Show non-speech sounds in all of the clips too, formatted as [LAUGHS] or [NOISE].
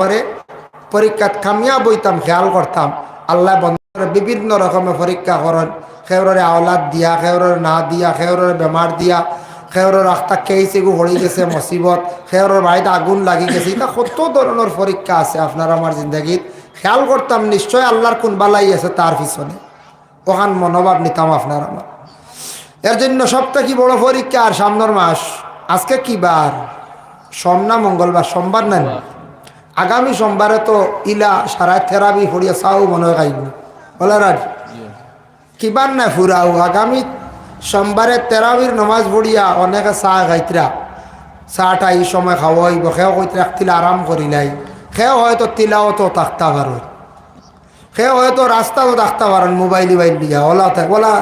পরে পরীক্ষাত কামিয়া বইতাম খেয়াল করতাম। আল্লাহ বন্ধ করে বিভিন্ন রকমের পরীক্ষা করেন। খেউরের আওলাদ দিয়া, খেউরের না দিয়া, খেউরের বেমার দিয়া, খেউরের রাস্তা কেইছে গু হয়ে গেছে, মসিবত, খেউরের বাড়িতে আগুন লাগি গেছে। এটা কত ধরনের পরীক্ষা আছে আপনার আমার জিন্দগিত? খেয়াল করতাম নিশ্চয় আল্লাহর কোন বালাই আছে তার পিছনে। ওখান মনোভাব নিতাম আপনার আমার। এর জন্য সবথেকে কি বড় পরীক্ষা আর সামনের মাস? আজকে কি বার? সোম না মঙ্গলবার? সোমবার নি? আগামী সোমবারে তো ইলা সারা থেরাবি ফড়িয়া চাও মনে হয় খাইব বলে রাজ? কিবার না ফুরাও? আগামী সোমবারে তেরাবির নমাজ পড়িয়া অনেকে চাহ খাইতরা। চাহটা এই সময় খাওয়া হইব সেও কইতে রাখতিলে আরাম করিলাই সেও হয়তো তিলাও তো তাকতা পারো সে হয়তো রাস্তাও থাকতে পারেন মোবাইল ইবাইল লিয়া ওলা ওলা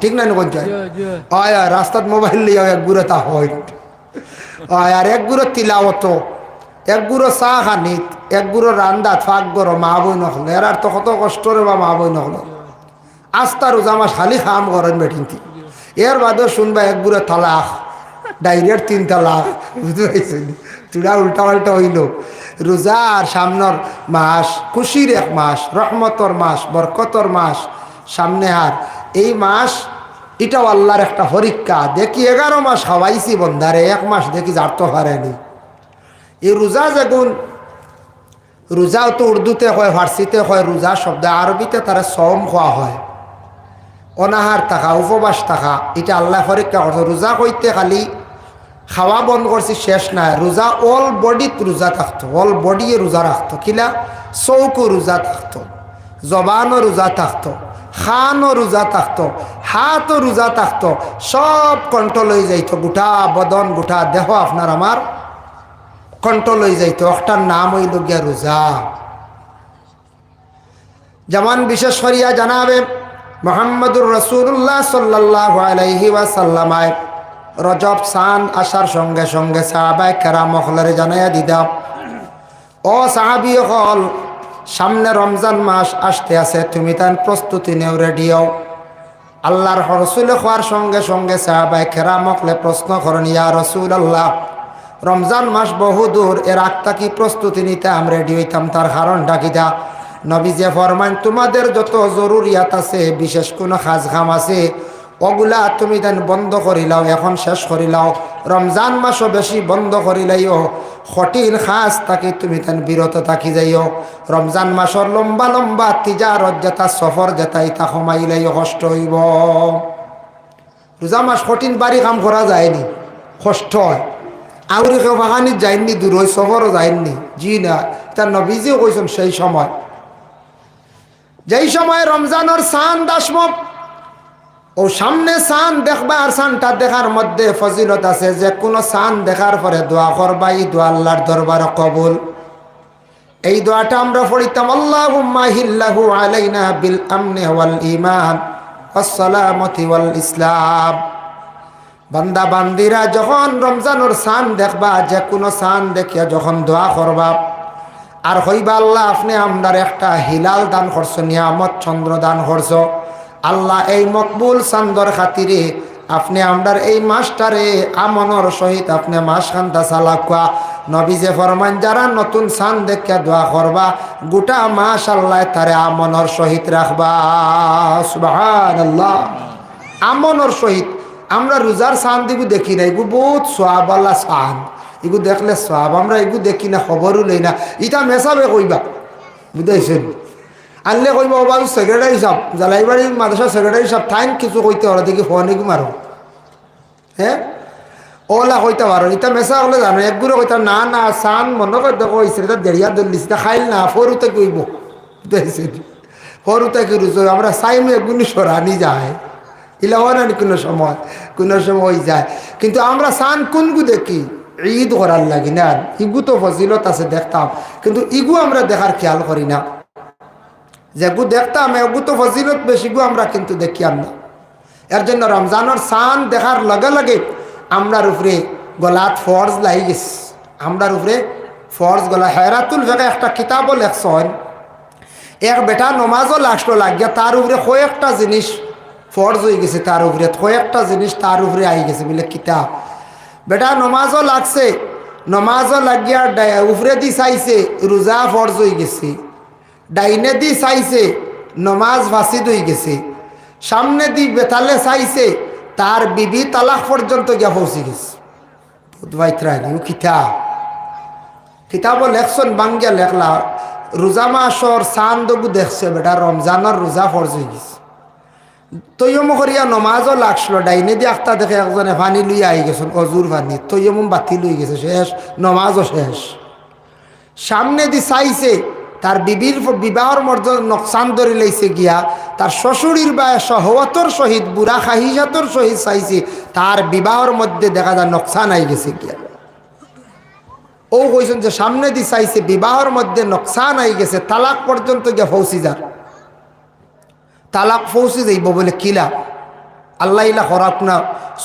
ঠিক নাই কোন যায় হয় আর রাস্তাত মোবাইল লিয়া এক গুড়ে তা হয় আর এক গুড়ো তিলাওত। এক গুড়ো চাহ খানিত এক গুড়ো রান্দাত ফাঁক গরো মা বই নখলো এর আর তো কত কষ্ট রে বা মা বই নখলো আস্তা রোজা মাস খালি খাম করেন বেটিনতি এর বাদে শুনবা এক গুড়ো তালাক ডাইরেক্ট তিন তালাক বুঝতে পারছেন তুরা উল্টা পাল্টা হইল। রোজার সামনের মাস খুশির এক মাস রহমতর মাস বরকতর মাস সামনে হার এই মাস এটাও আল্লাহর একটা পরীক্ষা দেখি এগারো মাস খাওয়াইছি বন্ধারে এক মাস দেখি জারতে পারেনি এই রোজা যেগুন রোজাও তো উর্দুতে হয় ফার্সিতে হয় রোজা শব্দ আরবিতে তারা সম খোয়া হয়। অনাহার থাকা, উপবাস থাকা এটা আল্লাহ পরীক্ষা করছে রোজা কইতে খালি খাওয়া বন্ধ করছি শেষ নাই। রোজা অল বডিত রোজা থাকতো, অল বডি রোজা রাখতো কিলা? চৌকো রোজা থাকতো জবানও রোজা থাকতো খানও রোজা থাকতো হাতও রোজা থাকতো, সব কন্ট্রোল হয়ে যাইতো, গোটা বদন, গোটা দেহ আপনার আমার কন্ট্রোল হয়ে যাইতো একটার নাম হইল গিয়া রোজা যেমন বিশেষ করিয়া জানাবে মোহাম্মদুর রসুল্লাহ সাল্লাহ আলাইহি ওয়াসাল্লামায় রজব সান আসার সঙ্গে সঙ্গে সাহাবায় কেরা মখলারে জানাইয়া দিদাম ও সাহাবি হল সামনে রমজান মাস আসতে আছে, তুমি তার প্রস্তুতি নেও রেডিও আল্লাহর রসুলে খোয়ার সঙ্গে সঙ্গে সাহাবায় খেরা মকলে প্রশ্ন করেন, ইয়া রসুল আল্লাহ রমজান মাস বহু দূর, এর আত্মা কি প্রস্তুতি নিতে আমি রেডি হইতাম? তার কারণ ডাকিদা নবী যে ফরমান তোমাদের যত জরুরিয়াত আছে, বিশেষ কোনো খাজ আছে, ওগুলা তুমি দেন বন্ধ করিলাও এখন শেষ করিলাও রমজান মাসও বেশি বন্ধ করিলাইও কঠিন খাস তাকে তুমি তেন বিরত থাকি যাইও। রমজান মাসর লম্বা লম্বা তিজারত যেটা, সফর যেটা ইতা কমাইলাইও কষ্ট হইব। রোজা মাস কঠিন বাড়ি কাম করা যায়নি, কষ্ট হয়। আউরি কেউ বাগানিত যায়নি দূর হয় সফরও যায়নি জি না, তার নবীজিও কইছেন সেই সময়। যেই সময় রমজানের সান দাসমক ও সামনে সান দেখবা আর সানটা দেখার মধ্যে ফজিলত আছে যে, কোনো সান দেখার পরে দোয়া করবা, এই দোয়া আল্লাহর দরবার কবুল। এই দোয়াটা আমরা পড়িতাম, আল্লাহুম্মা হিল্লাহু আলাইনা বিল আমনে ওয়াল ঈমান ওয়াসসালামতি ওয়াল ইসলাম। বান্দা বান্দিরা যখন রমজানের সান দেখবা যে কোনো সান দেখিয়া যখন দোয়া করবা, আর হইবা আল্লাহ, আপনি আমরার একটা হিলাল দান করছ, নিয়ামত চন্দ্র দান করছ। আল্লাহ এই মকবুল চান্দর খাতিরে আপনি আমরার এই মাসটারে আমনর সহিত আপনি মাস খান্তা চালাকুয়া। নবীজে ফরমান যারা নতুন সান দেখিয়া দোয়া করবা, গোটা মাস আল্লাহ তারে আমনর সহিত রাখবা। সুবাহান আল্লাহ আমনর সহিত। আমরা রোজার সান দিগু দেখি না, এগু বহুত সোয়াবাল্লা সান। এগু দেখলে সব আমরা এগু দেখি না, খবরও লই না। ইটা মেসাবে কইবা, বুঝাইছেন? আনলে কইবা, ও বাবু সেক্রেটারি সাহেব, জালাইবাড়ি মাদ্রাসা সেক্রেটারি সাহেব টাইম কিছু কইতে পারো, দেখি ফোন এগু মারো। হ্যাঁ ওলা কইতে পারো, ইটা মেসা হলে জানো একগুলো কইতা, না না, সান, মনে করে, দেখো এটা দেড়িয়া দলিস খাইল না, ফরুতে কইব। বুঝাইছেন? ফরুতে কি রুজো আমরা সাইম এগুনি সরানি যায়। ইলাও না কোনো সময়। কোনো সময় যায়। কিন্তু আমরা সান কোনগু দেখি? ঈদ করার লাগি না। ইগু তো ফজিলত আছে, দেখতাম। কিন্তু ইগু আমরা দেখার খেয়াল করি না। যেগু দেখতাম, এগু তো ফজিলত বেশিগু আমরা কিন্তু দেখিয়াম না। এর জন্য রমজানের সান দেখার লগে লগে আমরার উপরে গলাত ফর্জ লাগি গেছে। আমরার উপরে ফর্জ গলা। হেরাতুল ভেগে একটা কিতাবও লেখছেন এক বেটা নমাজও লাগল লাগিয়া তার উপরে কয়েকটা জিনিস ফর্জ হয়ে গেছে তার উপরে, কয়েকটা জিনিস তার উপরে আই গেছে, বলে কিতাব বেটা, নমাজও লাগছে, নমাজও লাগিয়া উফরে দি চাইছে, রোজা ফরজ হয়ে গেছে, ডাইনে দি চাইছে, নমাজ ফাঁসিদ হয়ে গেছে, সামনে দি বেতালে চাইছে, তার বিবি তালাক পর্যন্ত গিয়া পৌঁছে গেছে। কিতা? কিতাব লেখছন বাঙ্গিয়া লেখলা, রোজা মাসর চান্দগু দেখছে, বেটা, রমজানের রোজা ফরজ হয়ে গেছে। তৈয়ম করিয়া নমাজও লাগছিল ডাইনে দিয়ে আখতা দেখে একজনে পানি লইয়া আই অজুর বাতি লই গেছে শেষ নমাজও শেষ সামনে দি চাইছে তার বিবির বিবাহর মর্যাদা নকশান ধরে লাইছে গিয়া তার শ্বশুরির বা সহওয়াতর সহিত বুড়া খাহিজাতর সহিত চাইছে তার বিবাহর মধ্যে দেখা যায় নকশান আই গেছে গিয়া ও কইছেন যে সামনে দি চাইছে বিবাহর মধ্যে নকশান আই গেছে তালাক পর্যন্ত গিয়া ফৌসি যার তালাক পৌঁছে যাইব বলে কিলা। আল্লাহ ইলা হরাক না,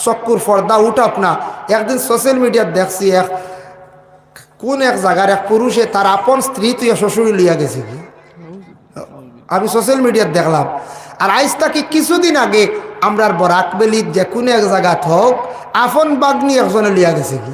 চক্কুর পর্দা উঠাক না। একদিন সোশ্যাল মিডিয়াত দেখছি এক, কোন এক জায়গার এক পুরুষে তার আপন স্ত্রী তুই শ্বশুরি লিয়া গেছে কি? আমি সোশ্যাল মিডিয়াত দেখলাম। আর আইজ তাকে কিছুদিন আগে আমরার বরাক বেলিত যে কোনো এক জায়গাত হোক, আপন বাগনি একজনে লিয়া গেছে কি?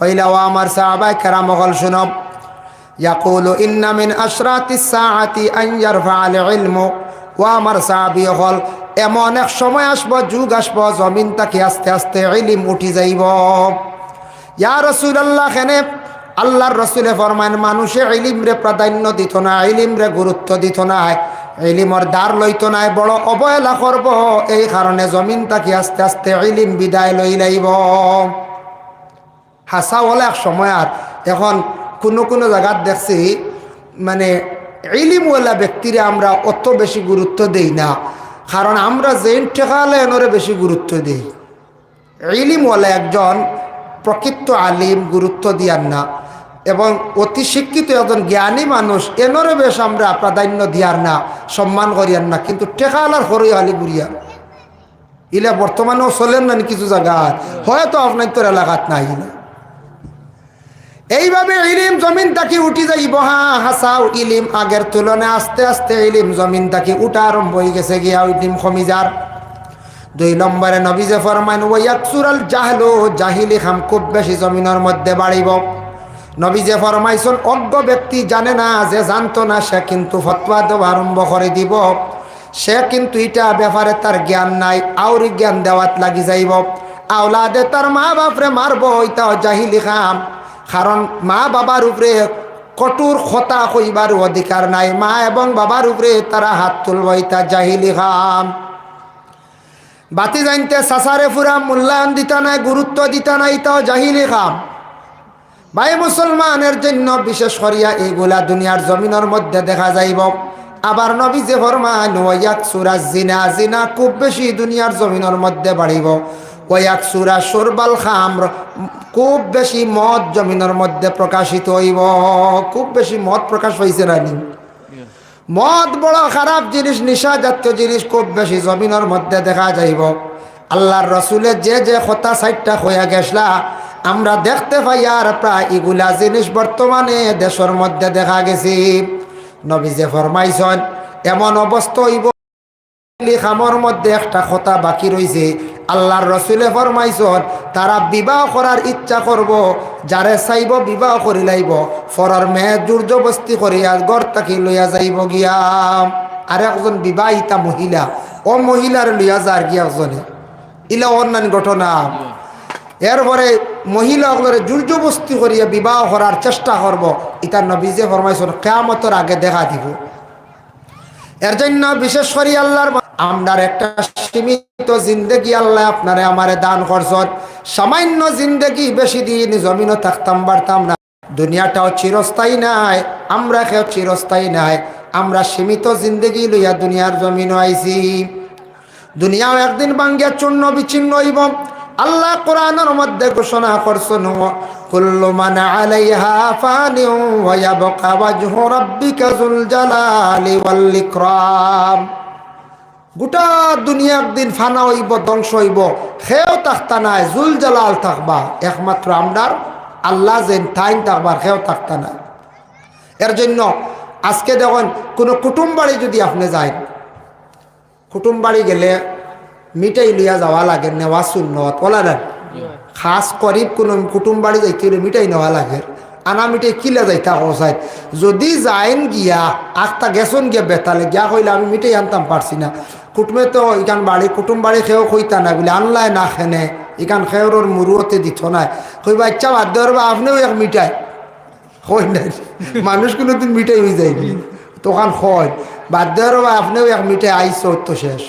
হইলা ও আমার সাহাবাই কেরা মহল শুনব ইয়াকুল ইন্নামিন আশরাতি সাহাতি আইয়ার ফাল ইলমু ও আমার সাহাবি হল এমন এক সময় আসব, যুগ আসব, জমিন তাকে আস্তে আস্তে ইলিম উঠি যাইব। ইয়া রসুলাল্লাহ খেনে আল্লাহর রসুলে ফরমান মানুষে ইলিম রে প্রাধান্য দিত না, ইলিম রে গুরুত্ব দিত না, ইলিমর দ্বার লইত নাই বড় অবহেলা করব। এই কারণে জমিন তাকে আস্তে আস্তে ইলিম বিদায় লই লাইব। হাসা হলে এক সময় আর। এখন কোনো কোনো জায়গাত দেখছি মানে ইলিমওয়ালা ব্যক্তিরা আমরা অত বেশি গুরুত্ব দেই না। কারণ আমরা জেন ঠেকালে এনরে বেশি গুরুত্ব দিই। ইলিমওয়ালা একজন প্রকৃত আলিম গুরুত্ব দিয়ার না। এবং অতি শিক্ষিত একজন জ্ঞানী মানুষ এনরে বেশ আমরা প্রাধান্য দিয়ার না, সম্মান করিয়ার না। কিন্তু টেকালার হরই আলি বুড়িয়া। ইলা বর্তমানেও চলেন না কিছু জায়গায় হয়তো আপনার তোর এলাকাত নাই না। এইভাবে ইলিম জমিন তাকে উঠি যাইব, হা হাসাও ইলিম। আগের তুলনায় আস্তে আস্তে ইলিম জমিন তাকে উঠা আরম্ভ হয়ে গেছে গিয়া ইলিম কমি যার দুই নম্বরে নবীজে ফরমান ওয়াকসুরাল জাহলো জাহিলি খাম খুব বেশি জমিনের মধ্যে বাড়িব। নবীজে ফরমাইছন, অজ্ঞ ব্যক্তি জানে না, যে জানতো না, সে কিন্তু ফতোয়া দেওয়া আরম্ভ করে দিব। সে কিন্তু এটা ব্যাপারে তার জ্ঞান নাই আউরি জ্ঞান দেওয়াত লাগি যাইব। আওলাদে তার মা বাপরে মারব ওইটাও জাহিলি খাম। কারণ মা বাবার উপরে কঠোর খতা কইবার অধিকার নাই। মা এবং বাবার উপরে তারা হাত তুলব, এটা জাহিলি খাম। বাতি জানতে সাসারে ফুরা মূল্যায়ন দিতা নাই, গুরুত্ব দিতা নাই তাও জাহিলি খাম। ভাই মুসলমানের জন্য বিশেষ করিয়া এইগুলা দুনিয়ার জমিনের মধ্যে দেখা যাইব। আবার নবী যে ফরমান ওয়াক সুরা জিনা জিনা খুব বেশি দুনিয়ার জমিনের মধ্যে বাড়িব। ওয়াক সুরা সরবাল খাম খুব বেশি মদ জমিনের মধ্যে প্রকাশিত হইব। খুব বেশি মদ প্রকাশ হয়েছে রানি মদ বড় খারাপ জিনিস নিশা জাতীয় জিনিস খুব বেশি জমিনের মধ্যে দেখা যাইব। আল্লাহর রসুলের যে যে কথা সাইটটা হইয়া গেছলা, আমরা দেখতে পাই আর প্রায় এগুলা জিনিস বর্তমানে দেশের মধ্যে দেখা গেছি। নবী যে ফরমাইছন, এমন অবস্থা হইব। খামর মধ্যে একটা কথা বাকি রয়েছে আল্লাহর রসুলে ফরমাইছন তারা বিবাহ করার ইচ্ছা করব, যারে চাইব বিবাহ করি লাইব, ফরার মেয়ে জোরজবস্তি করিয়া গড় তাকে লইয়া যাইব গিয়া। আর একজন বিবাহিতা মহিলা, ও মহিলার লইয়া যার গিয়া একজনে। ইলা অন্যান্য ঘটনা। এরপরে মহিলাগুলোরে জোরজবস্তি করিয়া বিবাহ করার চেষ্টা করব, ইতার নবীজে ফরমাইছন কেয়ামতর আগে দেখা দিব। এর জন্য বিশেষ করি আল্লাহর আমরার একটা সীমিত জিন্দগি আল্লাহ আপনারে আমারে দান করছেন। সামান্য জিন্দগি বেশি দিন জমিনও থাকতাম, বাড়তাম না। দুনিয়াটাও চিরস্থায়ী নাই আমরা কেউ চিরস্থায়ী নাই। আমরা সীমিত জিন্দগি লইয়া দুনিয়ার জমিনও আইছি। দুনিয়াও একদিন বাঙ্গিয়া চূর্ণ বিচ্ছিন্ন হইব। আল্লাহ কোরআনের মধ্যে ঘোষণা করছেন, কুল্লু মান আলাইহা ফানি ওয়া ইয়াবকা ওয়াজহু রাব্বিকা যুল জালালি ওয়াল ইকরাম। গোটা দুনিয়া একদিন ফানা হইব, ধ্বংস হইব। সেও থাকতা নাই, জুল জালাল থাকবা। একমাত্র আমরার, আল্লাহ যেন টাইম থাকবার সেও থাকতা নাই। এর জন্য আজকে দেখুন, কোনো কুটুম বাড়ি যদি আপনি যায় কুটুম বাড়ি গেলে মিঠাই লিয়া যাওয়া লাগে, নেওয়া শূন্য বলা না খাস করিব কোনো কুটুম বাড়ি যাইতে হলে মিঠাই নেওয়া লাগে। আনা মিঠাই কিলা যাইতা কসাই যদি যাইন গিয়া আখতা গেছন গিয়া বেতালে, গিয়া কইলে আমি মিঠাই আনতাম, পারছি না। কুটুমে তো ইকান বাড়ি, কুটুম বাড়ি খেয়েও কইতা না বলে, আনলাই না খেনে। ইকান খেয়ের মুরুতে দিত নাই। কইবা ইচ্ছা বাদ দেওয়ার বা, আপনিও এক মিঠাই হয় নাই, মানুষ কোনোদিন মিঠাই হয়ে যায়নি তখন হয় বাদ দেওয়ার বা, আপনিও এক মিঠাই আইস তো শেষ।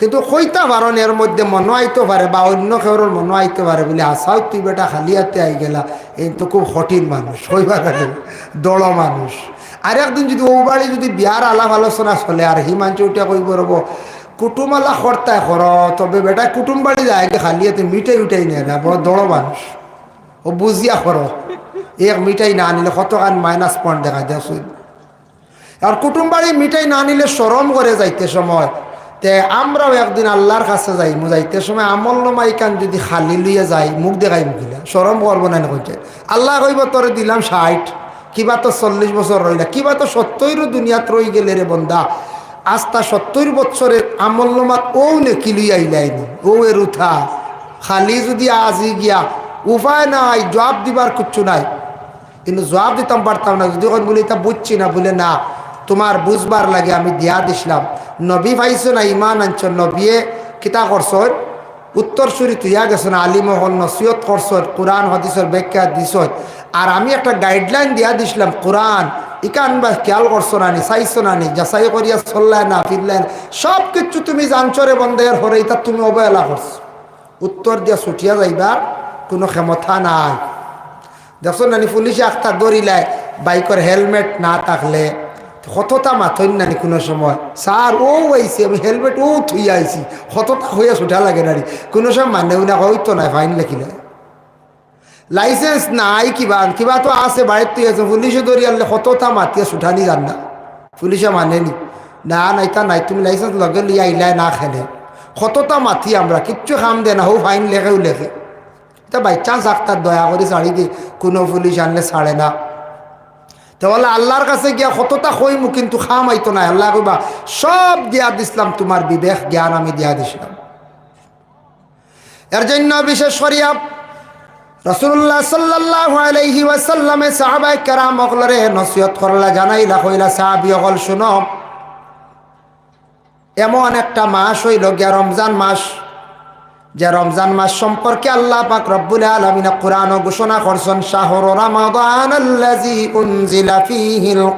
কিন্তু কইতা পারন এর মধ্যে মনো আইতে পারে বা অন্য খেউরের মনো আইতে পারে বলে, আসাও তুই বেটা খালিয়াতে আই গেলা। এই তো খুব কঠিন মানুষ হইবার দড় মানুষ। আর একদিন যদি ও বাড়ি যদি বিয়ার আলাপ আলোচনা চলে আর হিমাঞ্চু উঠিয়া কইব রব কুটুমালা খরতায় কর তবে বেটা কুটুম বাড়ি যায় খালিয়াতে মিঠাই উঠাই নেয় না বড় দড় মানুষ ও বুঝিয়া কর এক মিঠাই না আনিলে কতখান মাইনাস পয়েন্ট দেখা দেয় আর কুটুম বাড়ি মিঠাই না নিলে সরম করে যাইতে সময়। তে আমরাও একদিন আল্লাহর কাছে যাই মু যাইতে সময় আমল নমাই কান যদি খালি লইয়া যাই মুখ দেখাই মুখিলা। সরম করব না কইছে আল্লাহ কইব তোরে দিলাম ষাট কিবা তো চল্লিশ বছর রইলা কিবা তো সত্তরও দুনিয়াত রই গেলে রে বন্দা। আস্তা সত্তর বছরের আমল নমাত ও নে কিলি আইলাইনি ও এর উঠা খালি যদি আজি গিয়া উপায় নাই, জবাব দিবার কিচ্ছু নাই। কিন্তু জবাব দিতাম পারতাম না যদি বলি তা বুঝছি না, বলে না তোমার বুঝবার লাগে আমি দিয়া দিছিলাম। নবী ভাইছো না, ইমান আনছ, নবীয়ে কিতা করছ উত্তর সুরি তুইয়া গেছ না আলিমহল নসিয়ত করছ কোরআন, হদিসের ব্যাখ্যা দিছ আর আমি একটা গাইডলাইন দিয়া দিছিলাম, কোরআন, ইকান বা খেয়াল করছ না নি, চাইছো না নি, যাচাই করিয়া চললাই না ফিরলেন সব কিছু তুমি জানছরে বন্ধের হরে তা তুমি অবহেলা করছ। উত্তর দিয়া ছুটিয়া যাইবার কোনো ক্ষমতা নাই। দেখছ নানি পুলিশে একটা দৌড়িলায় বাইকের হেলমেট না থাকলে মাথইন নানি কোনো সময়। স্যার, ও আইসি আমি হেলমেট ও থুই আইসি কতটা হইয়া ছুটা লাগে নানি কোনো সময় মানেও না হয়তো নাই ফাইন লেখিলে লাইসেন্স নাই কিবা কিবা তো আছে বাড়ির তুই আছে পুলিশে ধরি আনলে কতটা মাতিয়ে ছুটানি জান না। পুলিশে মানেনি না। নাই তা নাই, তুমি লাইসেন্স লগে লিয়ে আইলাই না খেলে। কতটা মাতি আমরা, কিচ্ছু খাম দে না, হো ফাইন লেখেও লেখে তা বাই চান্স আক্তার দয়া করে ছাড়ি দি, কোনো পুলিশ আনলে ছাড়ে না। তাহলে আল্লাহর কাছে গিয়া কতটা কইমু, কিন্তু খাম আইতো না আল্লাহ কইবা, সব দিয়া দিছিলাম তোমার বিবেক, জ্ঞান আমি দিয়া দিছিলাম। এর জন্য বিশেষ করিয়া রসুল্লাহ সাল্লাহ আলাইহি ওয়াসাল্লামে সাহাবাই কেরাম অকলরে নসিহত করলা, জানাইলা, কইলা, সাহাবি অকল শুনো, এমন একটা মাস হইল গিয়া রমজান মাস। যে রমজান মাস সম্পর্কে আল্লাহ পাক রব্বুল আলামিন কোরআন ঘোষণা করছেন, শাহরু রমাদান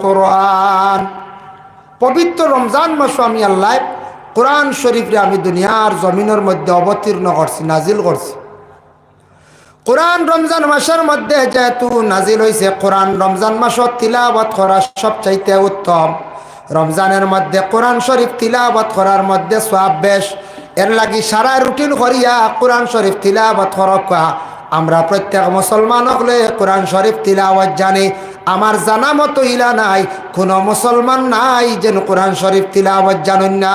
কোরআন। পবিত্র রমজান মাস আমি আল্লাহ কোরআন শরীফরে আমি দুনিয়ার জমিনের মধ্যে অবতীর্ণ করছি, নাজিল করছি। কোরআন রমজান মাসের মধ্যে যেহেতু নাজিল হয়েছে কোরআন রমজান মাসত তিলাবত করা সবচাইতে উত্তম। রমজানের মধ্যে কোরআন শরীফ তিলাবত করার মধ্যে সব বেশ। এর লাগি সারা রুটিন করিয়া কোরআন শরীফ তিলাবত করকা আমরা প্রত্যেক মুসলমান হলে কোরআন শরীফ তিলাওয়াত জানি। আমার জানা মতো ইলা নাই, কোনো মুসলমান নাই যেন কোরআন শরীফ তিলাওয়াত জানুন না।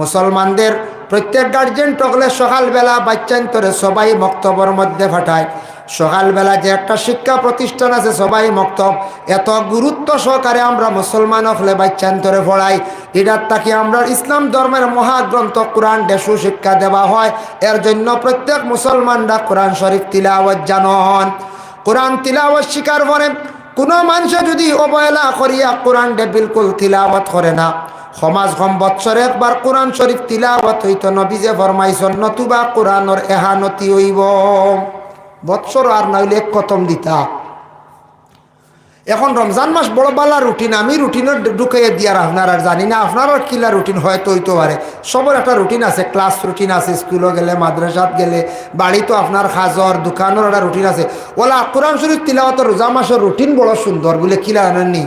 মুসলমানদের প্রত্যেক গার্জেন টকলে সকালবেলা বাচ্চান্তরে সবাই বক্তব্যের মধ্যে ফাটায়। সকালবেলা যে একটা শিক্ষা প্রতিষ্ঠান আছে, সবাই মক্তব, এত গুরুত্ব সহকারে আমরা মুসলমান হলে বাচ্চান্তরে পড়াই। এটার তাকে আমরা ইসলাম ধর্মের মহাগ্রন্থ কোরআন দেশু শিক্ষা দেওয়া হয়। এর জন্য প্রত্যেক মুসলমানরা কোরআন শরীফ তিলাওয়াত জানন। কোরআন তিলাওয়াত শিকার করে কোনো মানুষে যদি অবহেলা করিয়া ডে বিলকুল তিলাওয়াত করে না। সমাজ কম বৎসরে একবার কোরআন শরীফ তিলাওয়াত হইত, নবীজে ফরমাইছন, নতুবা কোরআনর এহানতি হইব। বৎসর আর নাইলে এক কতম দিতা। এখন রমজান মাস বড় বালা রুটিন, আমি রুটিনের ঢুকাইয়া দিয়ার আপনার আর জানি না, আপনার আর কিলা রুটিন হয়তো হইতে পারে। সবার একটা রুটিন আছে, ক্লাস রুটিন আছে স্কুলে গেলে, মাদ্রাসাত গেলে, বাড়িতে আপনার খাজর দোকানের একটা রুটিন আছে। ওলা কোরআন শরীফ তিলাওয়াত রোজা মাসের রুটিন বড় সুন্দর বলে কিলা আনেননি।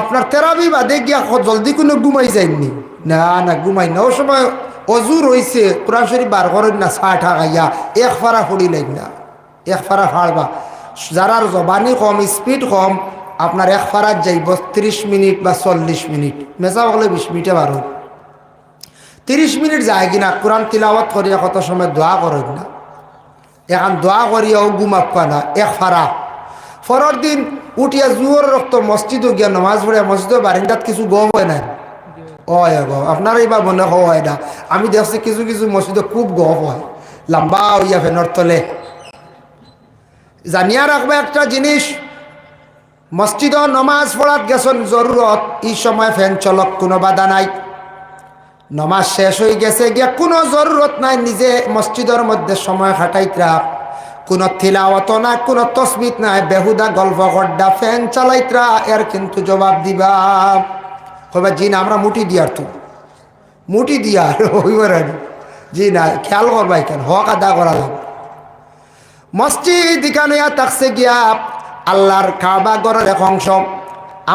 আপনার তেরাবি বাদে গিয়া জলদি কোনো ঘুমাই যায়নি না না, ঘুমাই না। ও সময় অজুর হয়েছে কোরআন শরীফ বার করেন না চা ঠা খাইয়া এক ফারা ফুড়ি লাইন না, এক ফারা ফাড়বা। যারার জবানি কম, স্পিড কম, আপনার এক ফারাত যাইব ত্রিশ মিনিট বা চল্লিশ মিনিট। মেসা হলে বিশ মিনিটে বারো তিরিশ মিনিট যায় কিনা, কোরআন তিলাওয়াত করিয়া কত সময় দোয়া করেন না। এখন দোয়া করিয়াও গুমাপ্পা না, এক ফারা পরের দিন উঠিয়া জুয়োর রক্ত মসজিদও গিয়া, নমাজ পড়িয়া মসজিদও বারিন্দাত কিছু গম হয় না হয় আপনার এইবার মনে হয় না। আমি দেখছি কিছু কিছু মসজিদে খুব গম হয়। লম্বা হইয়া ফেনর তলে। জানিয়া রাখবে একটা জিনিস। মসজিদ নমাজ পড়াত গেছেন জরুরত। এই সময় ফ্যান চলক কোনো বাধা নাই। নমাজ শেষ হয়ে গেছে গিয়া কোনো জরুরত নাই। নিজে মসজিদের মধ্যে সময় খাটাইতরা কোনো থিলাওয়াত না কোনো তসবিত নাই। বেহুদা গল্প গড্ডা ফ্যান চালাইতরা এর কিন্তু জবাব দিবা। কবে জি না, আমরা মুটি দিয়ার তো। মুটি দিয়ার হইবার [LAUGHS] জি না, খেয়াল করবাই কেন, হক আদা করা মসজিদ এখানে থাকছে গিয়া আল্লাহর কাবা গড়ের এক অংশ।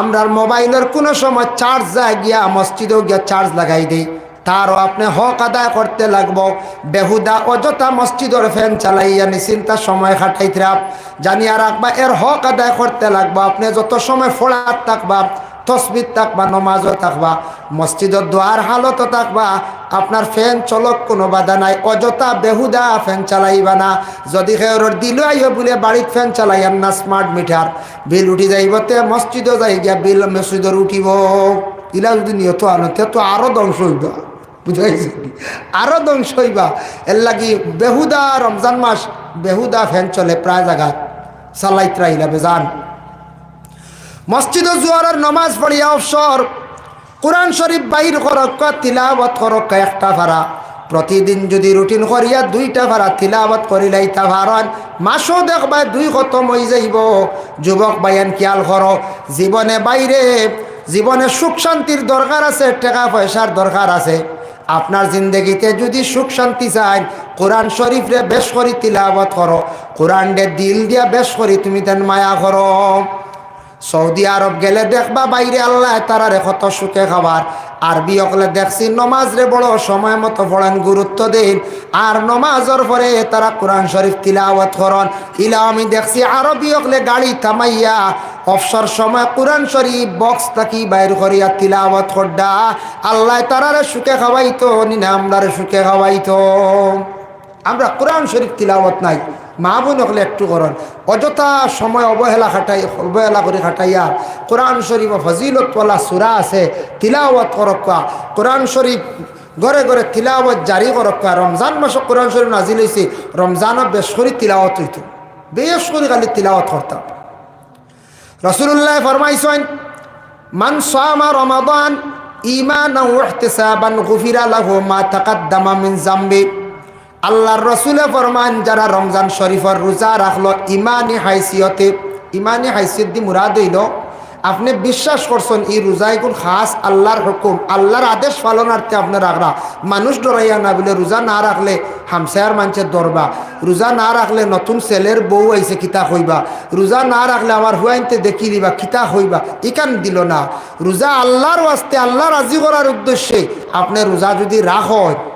আমরার মোবাইলের কোনো সময় চার্জ যায় গিয়া মসজিদেও গিয়া চার্জ লাগাই দেই। তারও আপনি হক আদায় করতে লাগবো। বেহুদা অযথা মসজিদের ফ্যান চালাইয়া নিশ্চিন্তা সময় খাটাইতরা জানিয়া রাখবা এর হক আদায় করতে লাগবো। আপনি যত সময় ফোড়াত থাকবা তসবিদ থাকবা, নমাজও থাকবা মসজিদের দোয়ার হালত থাকবা, আপনার ফ্যান চলক কোনো বাধা নাই, অযথা বেহুদা ফ্যান চালাইবা না। যদি খেয়র দিল আইও বলে বাড়িত ফ্যান চালাইয়ান না স্মার্ট মিটার বিল উঠি যাইবতে মসজিদও যাই গিয়া বিল মসজিদর উঠিব। ইলা যদি নিয়ত আনতে তো আরও ধ্বংস হইবা। বুঝাইছি আরও ধ্বংস হইবা। এর লাগি বেহুদা রমজান মাস, বেহুদা ফ্যান চলে, প্রায় জায়গা চালাইতরা ইলা বেজান। মসজিদ জুয়ারের নমাজ পড়িয়া অবসর। কোরআন শরীফ বাইর করক্ক তিলাবত করক্ক একটা ভাড়া। প্রতিদিন যদি রুটিন করিয়া দুইটা ভাড়া তিলাবত করিলাই তা ভারন মাসও দেখবা দুই খতম হয়ে যাইব। যুবক বাইয়ান খেয়াল করো, জীবনে বাইরে, জীবনে সুখ শান্তির দরকার আছে, টাকা পয়সার দরকার আছে। আপনার জিন্দগিতে যদি সুখ শান্তি চাই, কোরআন শরীফরে বেশ করি তিলাবত করো। কোরআন দিল দিয়া বেশ করি, তুমি তেন মায়া করো। সৌদি আরব গেলে দেখবা বাইরে আল্লাহ তারারে কত সুখে খাবার। আরবি অকলে দেখছি নমাজ রে বড় সময় মতো পড়েন গুরুত্ব দিন। আর নমাজের পরে তারা কোরআন শরীফ তিলাওয়াত করন। ইলা আমি দেখছি আরবি অকলে গাড়ি থামাইয়া অবসর সময় কোরআন শরীফ বক্স থাকি বাইর করিয়া তিলাওয়াত করডা। আল্লাহ তারারে সুখে খাওয়াইতো, নিনা আমরারে সুখে খাওয়াইতো। আমরা কোরআন শরীফ তিলাওয়াত নাই। মা বোন হলে একটু করন। অযথা সময় অবহেলা খাটাই অবহেলা করে খাটাইয়া কোরআন শরীফ ফজিলতওয়ালা সুরা আছে, তিলাওয়াত করক্কা কোরআন শরীফ ঘরে ঘরে তিলাওয়াত জারি করক্কা রমজান মাসে কোরআন শরীফ নাজিল হয়েছে রমজানও বেশ করে তিলাওয়াত হইত। বেশ করে খালি তিলাওয়াত করতাম রসুল্লাহ ফরমাইছেন, মান সামা রমাদান ইমান গুফিরা লাহু মা তাকাদ্দামা মিন জামবি। আল্লাহর রসুলে ফরমান, যারা রমজান শরীফর রোজা রাখল, ইমানি হাইসিয়তে, ইমানি দি মুরাদ হইল, আপনি বিশ্বাস করছেন এই রোজাই কোন খাস আল্লাহর হুকুম, আল্লাহর আদেশ পালনার্থে আপনি রাখরা মানুষ ডরাইয়া না বলে রোজা না রাখলে হামসায়ার মানুষের দরবা। রোজা না রাখলে নতুন ছেলের বউ আইছে, কিতা হইবা রোজা না রাখলে আমার হুয়াইনতে দেখি দিবা, কিতা হইবা ইকান দিল না। রোজা আল্লাহর ওয়াস্তে, আল্লাহ রাজি করার উদ্দেশ্যে আপনি রোজা যদি রাখ গফির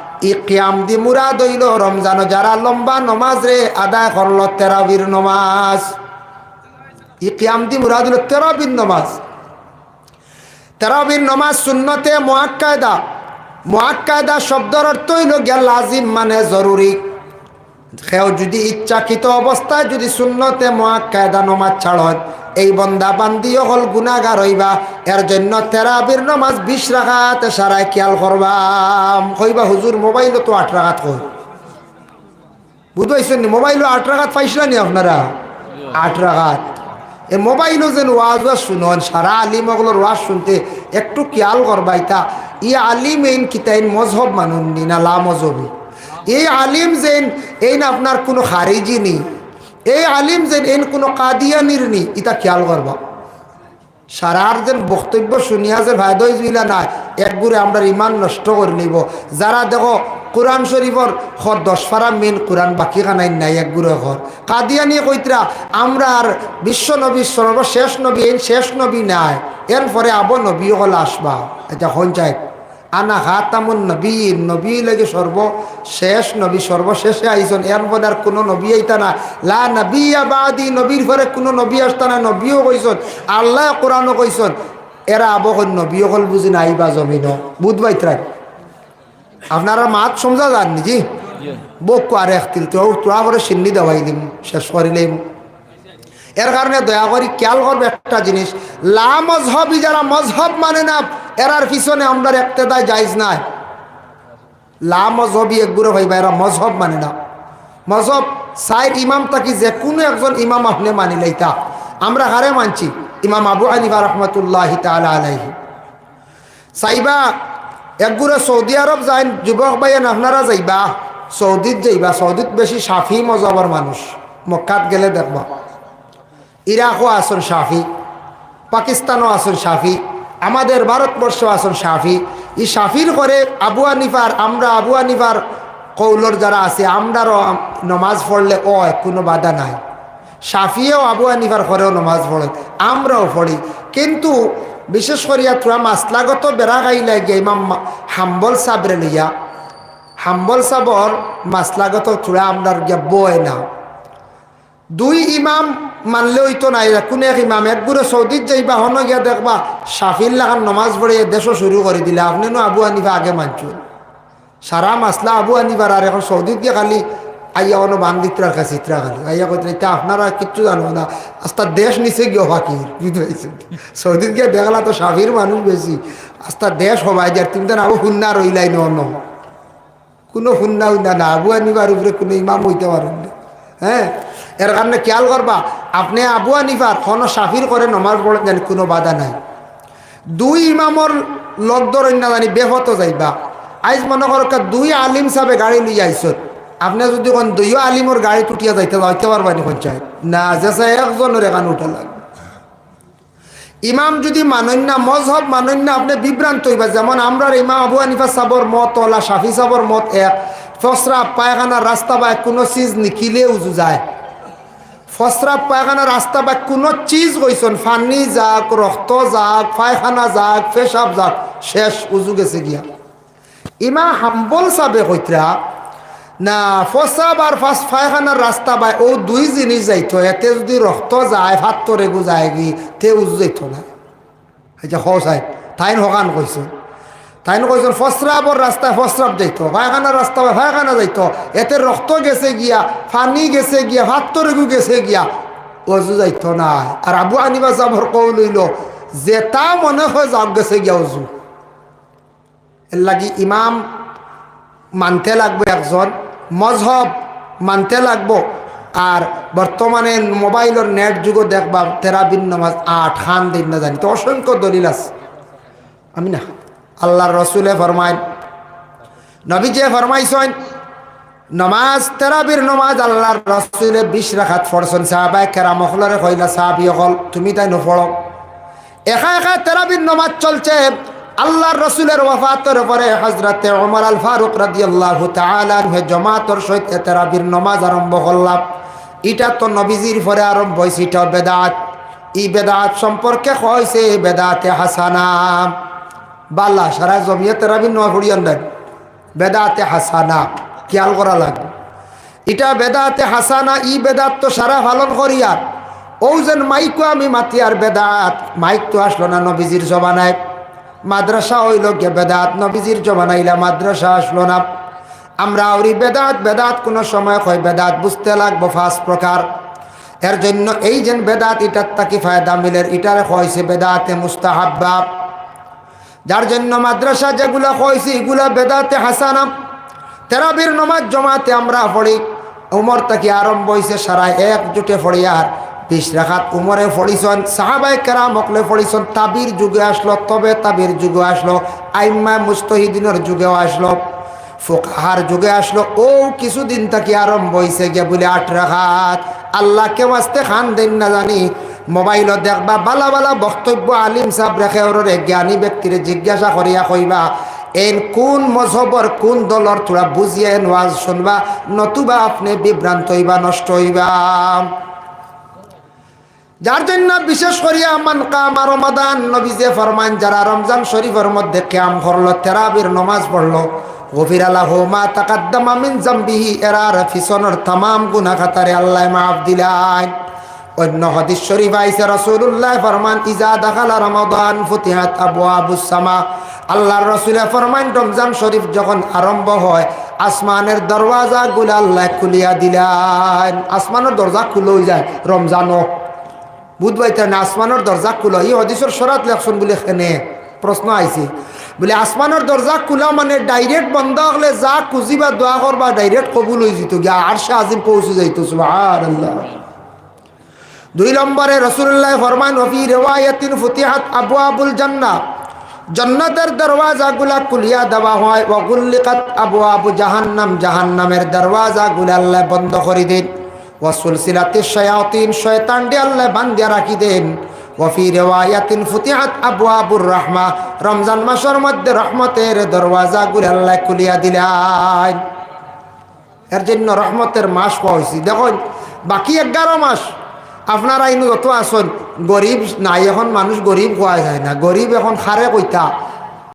ই কিয়াম দি মুরাদ হইল রমজান, যারা লম্বা নমাজ রে আদায় করল তেরাবির নমাজ। ই কিয়াম দি মুরাদ হইল তেরাবির নমাজ। তেরাবির নমাজ সুন্নতে মোয়াক্কায়দা মোয়াক্কায়দা শব্দর অর্থ হইল গিয়া লাজিম মানে জরুরি। সেও যদি ইচ্ছাকৃত অবস্থায় যদি শূন্যতে মোয়াক্কায়দা নমাজ ছাড়ত এই বন্দা বান্দি হল গুণাগার হইবা। এর জন্য তেরাবির নমাজ বিশ রাখাতে সারাই খেয়াল করবা কইবা, হুজুর, মোবাইলও তো আট রাখাত কই? বুঝবাইছেন নি, মোবাইলও আট রাখাত পাইছিলেন নি আপনারা? আট রাখাত এ মোবাইলও যেন ওয়াজ ওয়াজ শুনন, সারা আলিম ওগুলোর ওয়াজ শুনতে একটু খেয়াল করবা ইতা ই আলিম এইন কিতাইন মজহব মানুন নি না লা মজহবি এই আলিম যেন এই না আপনার কোনো খারিজি নেই। এই আলিম যে এন কোনো কাদিয়ানির নি ইটা খেয়াল করবা। সারার যেন বক্তব্য শুনিয়া যে ভাইদই জুইলা নাই একগুরে আমরা ইমান নষ্ট করে নিব। যারা দেখো কোরআন শরীফর ঘর দশ ফারা মেন কোরআন বাকি খানাই নাই একগুরে ঘর কাদিয়ানি কইতরা আমরা আর বিশ্ব নবী সর্বশেষ নবী, এন শেষ নবী নাই এর পরে আবো নবী হল আসবা। এটা পঞ্চায়েত আনা হাতামুন নবী নবী লাগে সর্বশেষ নবী সর্বশেষে আইসন। এর পরে আর কোনো নবী আইতা না। লা নবী বাদি নবীর পরে কোনো নবী আসতা না নবীও কইসন আল্লাহ কোরআনও কইসন এরা আবহন নবীও হল বুঝি না আইবা জমিন বুধবাইত্রাই আপনারা মাত সমঝা যান জি? বক আর এক তিল তো তোরা করে সিন্নি দেওয়াই দিম শেষ করিলেম এর কারণে দয়া করি খেয়াল করবে একটা জিনিস। লা মজহবি যারা মজহব মানে না, এরার পিছনে আমরা একতেদায় যাইজ নাই। লা মজহবি একগুলো ভাইবা এরা মজহব মানে না। মজহব সাইড ইমাম তাকি যে কোনো একজন ইমাম আপনি মানি লাইতা। আমরা হারে মানছি? ইমাম আবু আনিবা রহমতুল্লাহ তালা আলাইহি। চাইবা একগুলো সৌদি আরব যাই যুবক ভাইয়েন আপনারা যাইবা, সৌদিত যাইবা, সৌদিত বেশি সাফি মজহবর মানুষ। মক্কাত গেলে দেখবা। ইরাকও আসন সাফি পাকিস্তানও আসন সাফি আমাদের ভারতবর্ষ আসন সাফি এই সাফির করে আবু আনিফার আমরা আবু আনিফার কৌলর যারা আছে, আমরারও নমাজ পড়লে ও কোনো বাধা নাই। সাফিয়েও আবু আনিফার ঘরেও নমাজ পড়ে, আমরাও পড়ি। কিন্তু বিশেষ করিয়া তোরা মাসলাগত বেড়া গাইলে গিয়ে ইমাম হাম্বল সাবরে লইয়া, হাম্বল সাবর মাসলাগত তোরা আমরার গিয়া বয় না। দুই ইমাম মানলে হইতো নাই কোন এক ইমাম? একগুলো সৌদিত যাইবা হন গিয়া দেখবা সাফির লাগান নমাজ পড়ে দেশও শুরু করে দিলে। আপনি নো আবু আনিবা আগে মানছুন সারা মাসলা আবু আনিবার আর এখন সৌদিত গিয়ে খালি আইয়া অন্য বান দিত্রার কাছে চিত্রা খালি। আইয়া কইতে এটা আপনারা কিচ্ছু জানো না। আস্তা দেশ নিচে গিয়ে পারছেন সৌদিত গিয়ে দেখলা তো সাফির মানুষ বেশি আস্তা দেশ হবাই যার তুমি তো আবু হুন্না রইলাই ন কোনো হুন্না হুন্না না আবু আনিবার উপরে কোনো ইমাম হইতে পারেন হ্যাঁ এর কারণে খেয়াল করবা, আপনি আবু আনিফার কোনো সাফির করে নমাজ পড়েন জানি কোনো বাধা নাই। দুই ইমামর ধরেন না জানি বেহত যাইবা। আইজ মনে করো দুই আলিম সাবে গাড়ি লিয়ে আইসত আপনি যদি কোন দুইও আলিমর গাড়ি টুটিয়া যাইতে যাইতে পারবানি পঞ্চায়েত? না, যেসা একজনের এখানে উঠা লাগবে ইমাম যদি মানেন না মজহব মানেন না আপনি বিভ্রান্ত হইবা। যেমন আমরা ইমাম আবু আনিফা সাবর মত ওলা সাফি সাবর মত এক, ফসরা, পায়খানা, রাস্তা বা কোনো চিজ নিখিলে উজু যায়। ফসরা পায়খানা রাস্তা বা কোনো চিজ কইসন ফানি যাক রক্ত যাক পায়খানা যাক পেশাব যাক শেষ উজু গেছে গিয়া। ইমা হাম্বল সাবে কইতরা, না ফসাব আর ফাস পায়খানার রাস্তা বাই ও দুই জিনিস যাইতো, এতে যদি রক্ত যায়, ভাত তরে যায় গি, তে উজু যাইত না। এটা হসাই তাইন হকান কইছো তাইন কইছেন ফসরাবর রাস্তায় ফসরাব যাইত পায়খানার রাস্তা পায়খানা যাইত, এতে রক্ত গেছে গিয়া ফানি গেছে গিয়া, ভাত তরেগু গেছে গিয়া, অজু যাইত না আর আবু আনিবা যাবর কৌ লইল তা মনে হয় যাক গেছে গিয়া অজু। এর লাগি ইমাম মানতে লাগবে একজন, মজহব মানতে লাগবো, আর বর্তমানে মোবাইলের নেট যুগও দেখবা, তেরাবিন নামাজ আট খান দিন না জানি। তো অসংখ্য দলিল আছে। আমি না আল্লাহর রসুলে ফরমায়। নবী যে ফরমাইছেন, নমাজ তেরাবির নমাজ আল্লাহর রসুলে বিশ রাখাত ফরছেন সাহাবাই কেরা মখলরে কইলা সাহাবি অকল, তুমি তাই নপড়ো একা একা তেরাবির নমাজ চলছে। আল্লাহর রসুলের ওয়াফাতের পরে হজরতে ওমর আল ফারুক রাদি আল্লাহ তালাহে জমাতর সহিত তেরাবির নমাজ আরম্ভ করলাম। এটা তো নবীজির পরে আরম্ভ হয়েছে এটা বেদাত। ই বেদাত সম্পর্কে কয়েছে বেদাতে হাসানা। বাল্লা সারা জমিয়ে তেরাবির নয় ফুড়িয়ান দেন বেদাতে হাসানা, খেয়াল করা লাগবে এটা বেদাতে হাসানা, ই বেদাত তো সারা পালন করিয়ার ও যেন মাইকো আমি মাতি আর বেদাত। মাইক তো আসলো না নবীজির জমানায়। মাদ্রাসা হইল গে বেদাত, নবীজির জমানাইলা মাদ্রাসা আসলো না। আমরা ওরি বেদাত বেদাত কোনো সময় হয় বেদাত, বুঝতে লাগবো ফার্স্ট প্রকার। এর জন্য এই যেন বেদাত, ইটার তাকি ফায়দা মিলের, ইটার হয়েছে বেদাতে মুস্তাহাব্বা। যার জন্য মাদ্রাসা যেগুলো হয়েছে এগুলা বেদাতে হাসানা তেরাবির নমাজ জমাতে আমরা পড়ি। উমর তাকে আরম্ভ হয়েছে সারা একজুটে পড়ি আর বিশ রাখাত উমরে ফড়িছন সাহাবাই কেরাম হকলে ফড়িছন তাবির যুগে আসলো, তবে তাবির যুগে আসলো, আইম্মা মুস্তহিদিনের যুগেও আসলো, ফোকাহার যুগে আসলো। ও কিছুদিন থাকি আরম্ভ হয়েছে গিয়ে বলে আট রাখাত। আল্লাহ কেউ আসতে খান দেন না জানি। মোবাইলত দেখবা বালা বালা বক্তব্য আলিম সাহ রেখে ওরে জ্ঞানী ব্যক্তিরে জিজ্ঞাসা করিয়া কইবা, এন কোন মজহবর কোন দলর তোরা বুঝিয়ে নোয়াজ শুনবা, নতুবা আপনি বিভ্রান্ত হইবা, নষ্ট হইবা? যার জন্য বিশেষ করিয়া মান কাম আর রমাদান নবীজে ফরমান যারা রমজান শরীফের মধ্যে ক্যাম করল তেরাবির নমাজ পড়ল গফির আল্লাহ মা তাকাদ্দামা মিন জাম্বিহি এরার ফিসনের তামাম গুনাহ খাতারে আল্লাহ মাফ দিলাই অন্য হাদিস শরীফ আইসা রাসূলুল্লাহ ফরমান, ইজা দাখালা রমাদান ফুতিহাত আবওয়াবুস সামা আল্লাহর রাসূলে ফরমান রমজান শরীফ যখন আরম্ভ হয়, আসমানের দরওয়াজা গুলা আল্লাহ খুলিয়া দিলেন। আসমানের দরজা খুলে যায় রমজানও। বুধবাইতে না আসমানের দরজা খুলো। এই হদিসের সরাত লেখছন বলে এখানে প্রশ্ন আইছে। বলে, আসমানের দরজা খোলা মানে ডাইরেক্ট বন্ধ হলে যা খুঁজিবা, দোয়া করবা, ডাইরেক্ট কবুল হয়ে যেত গিয়া। আর সে আজিম পৌঁছে যাইত, সুবহানাল্লাহ। দুই নম্বরে রসুল্লাহ ফরমান রফি রেওয়ায়াতিন ফুতিহাত আবু আবুল জান্না। জন্নতের দরওয়াজাগুলা খুলিয়া দেওয়া হয় ওগুল্লিকাত আবু আবু জাহান্নাম। জাহান্নামের দরওয়াজাগুলা আল্লাহ বন্ধ করে দিন। ওয়াসুল সিলাতে শয়াতিন শয়তান ডে আল্লাহ বান্দিয়া রাখি দেন। ওয়ফি রেওয়ায়াতিন ফুতিহাত আবু আবুর রহমা। রমজান মাসের মধ্যে রহমতের দরওয়াজাগুলা আল্লাহ খুলিয়া দিলেন। এর জন্য রহমতের মাস পাইছি দেখুন, বাকি এগারো মাস আপনারা ইনু যত আসন গরিব নাই এখন মানুষ গরিব হওয়া যায় না গরিব এখন খারে কইতা।